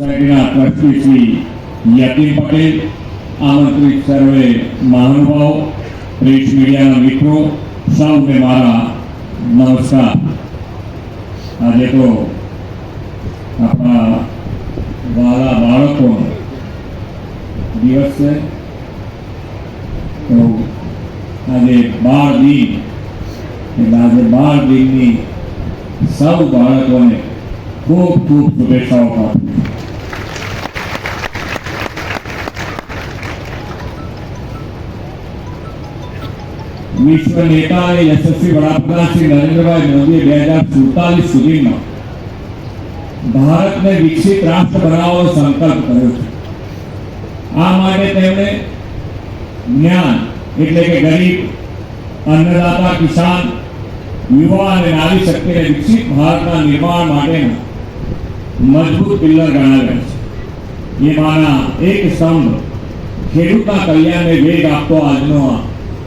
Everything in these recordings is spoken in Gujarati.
ટ્રસ્ટી શ્રી યતીન પટેલ આમંત્રિત સર્વે મહાનુભાવો પ્રેસ મીડિયાના મિત્રો સૌને મારા નમસ્કાર આજે તો આપણા વાલા બાળકોનો દિવસ છે તો આજે બાર દિન એટલે આજે બાર દિનની સૌ બાળકોને ખૂબ ખૂબ શુભેચ્છાઓ પાઠવું मीश्वरा नेता यशस्वी बरापकरा श्री नरेंद्र भाई मोदी 2047 सुविन्न भारत ने विकसित राष्ट्र बनाओ संकल्प करो आज माकडे टेमने ज्ञान એટલે કે ગરીબ અન્નદાતા કિસાન વિમાન ને આવી શકતે વિકસિત ભારત ના નિર્માણ માટે મજબૂત પillar ગાણવા છે એમાં એક સૌ જેડુ કા કલ્યાણે વેગ આપતો આજનો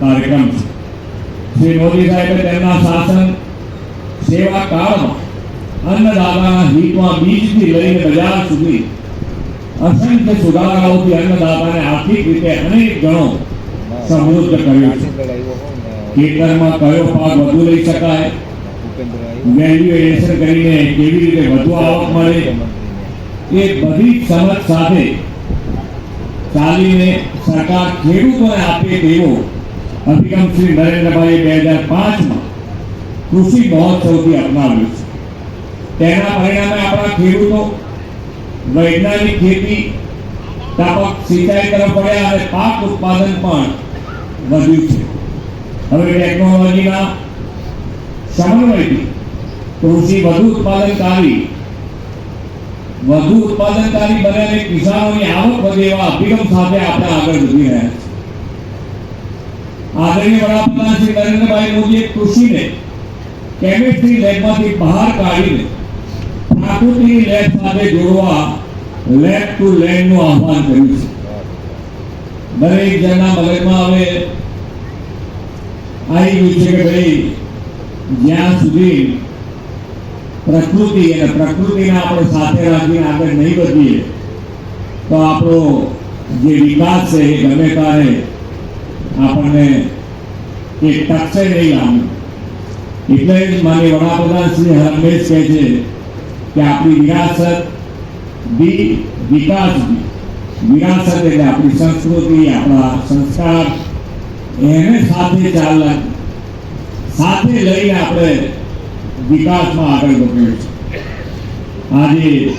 કાર્યક્રમ શ્રી મોદી સાહેબે તેમના શાસન સેવા કાળમાં અન્નદાતાના હિતમાં બીજથી લઈને બજાર સુધી અસંખ્ય સુધારાઓથી અન્નદાતાને આર્થિક રીતે અનેક ગણો સમૃદ્ધ કર્યો છે ખેતરમાં કયો પાક વધુ લઈ શકાય વેલ્યુએશન કરીને કેવી રીતે વધુ આવક મળે એ બધી સમજ સાથે ચાલીને સરકાર ખેડૂતોને આપે તેવો અભિગમ શ્રી નરેન્દ્રભાઈ બે હજાર પાંચમાં કૃષિ મહોત્સવથી અપનાવ્યું છે તેના પરિણામે આપણા ખેડૂતો વૈજ્ઞાનિક ખેતી તાપક સિંચાઈ તરફ વળ્યા અને પાક ઉત્પાદન પણ વધ્યું છે હવે ટેકનોલોજીના સમન્વયથી કૃષિ વધુ ઉત્પાદનકારી વધુ ઉત્પાદનકારી બને અને કિસાનોની આવક વધે એવા અભિગમ સાથે આપણે આગળ વધી રહ્યા છીએ આદિની બળાપનાજી નરેન્દ્રભાઈ મૂકી એક કુશીને કેમેસ્ટ્રી લેબમાંથી બહાર કાઢીને પ્રાકૃતિક નિલેશ સાથે જોડોવા લેબ ટુ લેબ નો આહવાન કર્યું છે મરે જના મરેમાં આવે આવી છે કે ભઈ જ્ઞાન સુબે પ્રકૃતિ એને પ્રકૃતિ ના આપણે સાથે રાખીને આગળ નહીં વધીએ તો આપણો જે વિકાસ છે એ ગમે ત્યારે આપણને એક ટકશે નહીં લાગ્યું એટલે જ મારી વડાપ્રધાન શ્રી હરમેશ કહે છે કે આપણી વિરાસત દી વિકાસ વિરાસત એટલે આપણી સંસ્કૃતિ આપણા સંસ્કાર એને સાથે ચાલના સાથે લઈને આપણે વિકાસમાં આગળ વધ્યું છે આજે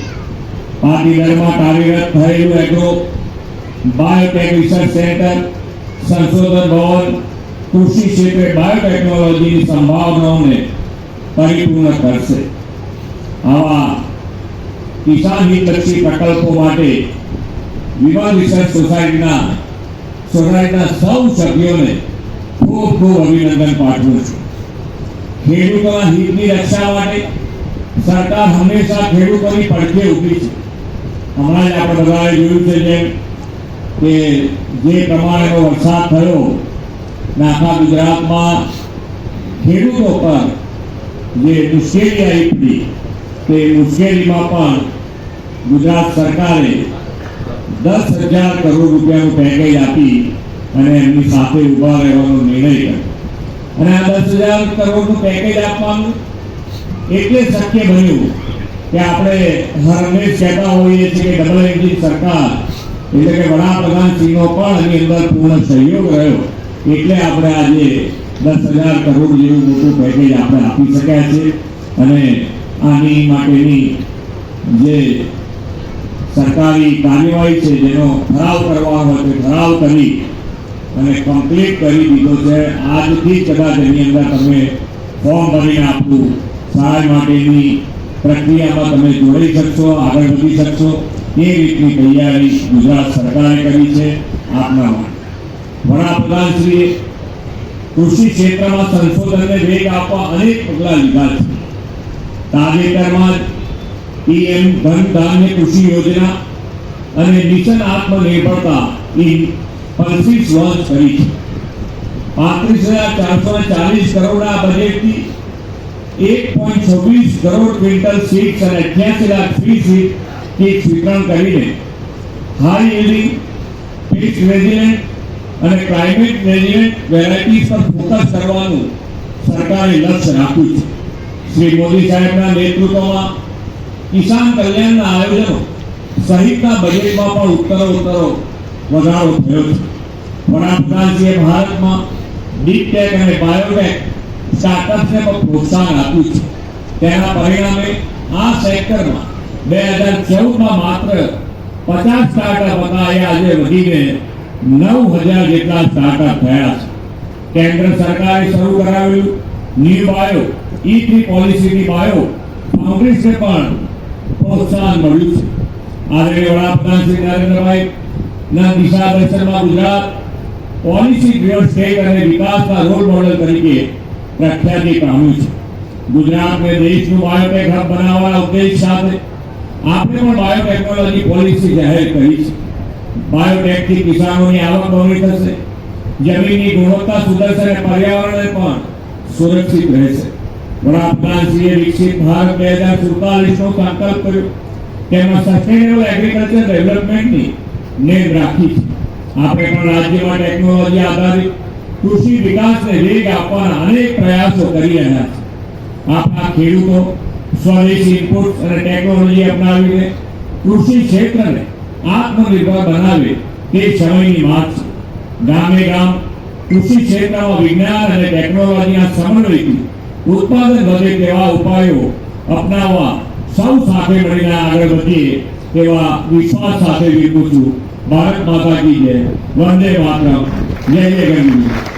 પાટીદારમાં કાર્યરત થયેલું એગ્રો બાયોટેક રિસર્ચ સેન્ટર संशोधन बोर्ड कृषि क्षेत्र बायोटेक्नोलॉजी संभावनाओं में परिपूर्ण करते आ पीसा हीट रिक्ति प्रकल्पों માટે વિવા રિસર્ચ સોસાયટીના સોસાયટીના સૌ સભ્યોને ખૂબ ખૂબ અભિનંદન પાઠવું છું મેજુકા હીટની રક્ષા માટે સરકાર હંમેશા ખેડૂતોની પડખે ઉભી છે અમારું આપનો જય હિન્દ ની નિય પ્રમાણનો વરસાદ થયો નાખા ગુજરાતમાં ફીરુતો પર જે દુષેલી આવી પડી તે દુષેલીમાં પાણ ગુજરાત સરકારે 10000 કરોડ રૂપિયાનો પેકેજ આપી અને એની સાથે ઉભા રહેવાનો નિર્ણય કર્યો અને આ 10000 કરોડનો પેકેજ આપવાનું એટલે શક્ય બન્યું કે આપણે હરમેશ ચેતાઓને છે કે ダブル એન્જી સરકારે એટલે કે વડાપ્રધાન ચીનો પણ એની અંદર પૂર્ણ સહયોગ રહ્યો એટલે આપણે આજે દસ હજાર કરોડ જેવું મોટું પેકેજ આપણે આપી શક્યા છે અને આની માટેની જે સરકારી કાર્યવાહી છે જેનો ઠરાવ કરવાનો હોય તે ઠરાવ કરી અને કમ્પ્લીટ કરી દીધો છે આજથી કદાચ એની અંદર તમે ફોર્મ ભરીને આપવું સહાય માટેની પ્રક્રિયામાં તમે જોડાઈ શકશો આગળ વધી શકશો એ રીતની તૈયારી ગુજરાત સરકારે કરી છે આપના માટે વડાપ્રધાનશ્રીએ કૃષિ ક્ષેત્રમાં સંશોધનને વેગ આપવા અનેક પગલાં લીધા છે તાજેતરમાં જ પીએમ ધન ધાન્ય કૃષિ યોજના અને મિશન આત્મનિર્ભરતા એ પચીસ વર્ષ કરી છે પાંત્રીસ હજાર ચારસો ચાલીસ કરોડના બજેટથી એક પોઈન્ટ છવ્વીસ કરોડ ક્વિન્ટલ સીટ્સ અને અઠ્યાસી લાખ ફ્રી સીટ થી સ્વીકાર કરીને હાઈ યીલ્ડિંગ પીસ રેઝિડન્ટ અને ક્લાઇમેટ રેઝિડન્ટ વેરાયટીઝ પર ફોકસ કરવાનું સરકારે લક્ષ્ય રાખ્યું છે શ્રી મોદી સાહેબના નેતૃત્વમાં કિસાન કલ્યાણના આયોજનો સહિતના બજેટમાં પણ ઉત્તરો ઉત્તરો વધારો થયો છે વડાપ્રધાનશ્રીએ ભારતમાં ડીપ ટેક અને બાયોટેક સ્ટાર્ટઅપ્સને પણ પ્રોત્સાહન આપ્યું છે તેના પરિણામે આ સેક્ટરમાં બે આંક જોરૂમાં માત્ર 50 ટાકા બતાયા આજે મળીને 9000 જેટલા તાકા થયા છે કેન્દ્ર સરકારે શરૂ કરાવ્યું e નિર્ભાયો ઈટ્રી પોલિસી બી બાયો કોંગ્રેસ સે પણ પહોંચાન મળી છે આદરણીય વડાપ્રધાન શ્રી કારનેમાય ના દિશા દર્શનમાં ગુજરાત પોલિસી ગ્રિયર સ્ટે કરે વિકાસનો રોડ મોડેલ તરીકે પ્રખ્યાતી કામ્યું છે ગુજરાત મે દેશ નું માળખું બનાવવાનો ઉદ્દેશ સાથે આપણે પણ બાયોટેકનોલોજી પોલિસી જાહેર કરી છે બાયોટેકથી કિસાનોની આવક બમણી થશે જમીનની ગુણવત્તા સુધરશે અને પર્યાવરણ પણ સુરક્ષિત રહેશે વડાપ્રધાનશ્રીએ વિકસિત ભારત બે હજાર સુડતાલીસનો સંકલ્પ કર્યો તેમાં સસ્ટેનેબલ એગ્રીકલ્ચર ડેવલપમેન્ટની નેમ રાખી છે આપણે પણ રાજ્યમાં ટેકનોલોજી આધારિત કૃષિ વિકાસને વેગ આપવાના અનેક પ્રયાસો કરી રહ્યા છે આપણા ખેડૂતો સ્વદેશી ઇનપુટ અને ટેકનોલોજી અપનાવીને કૃષિ ક્ષેત્રને આત્મનિર્ભર બનાવી તે સમયની વાત છે ગામે ગામ કૃષિ ક્ષેત્રમાં વિજ્ઞાન અને ટેકનોલોજીના સમન્વયથી ઉત્પાદન વધે તેવા ઉપાયો અપનાવવા સૌ સાથે મળીને આગળ વધીએ તેવા વિશ્વાસ સાથે વિનવું છું ભારત માતા જય વંદે માતરમ જય જય ગણવી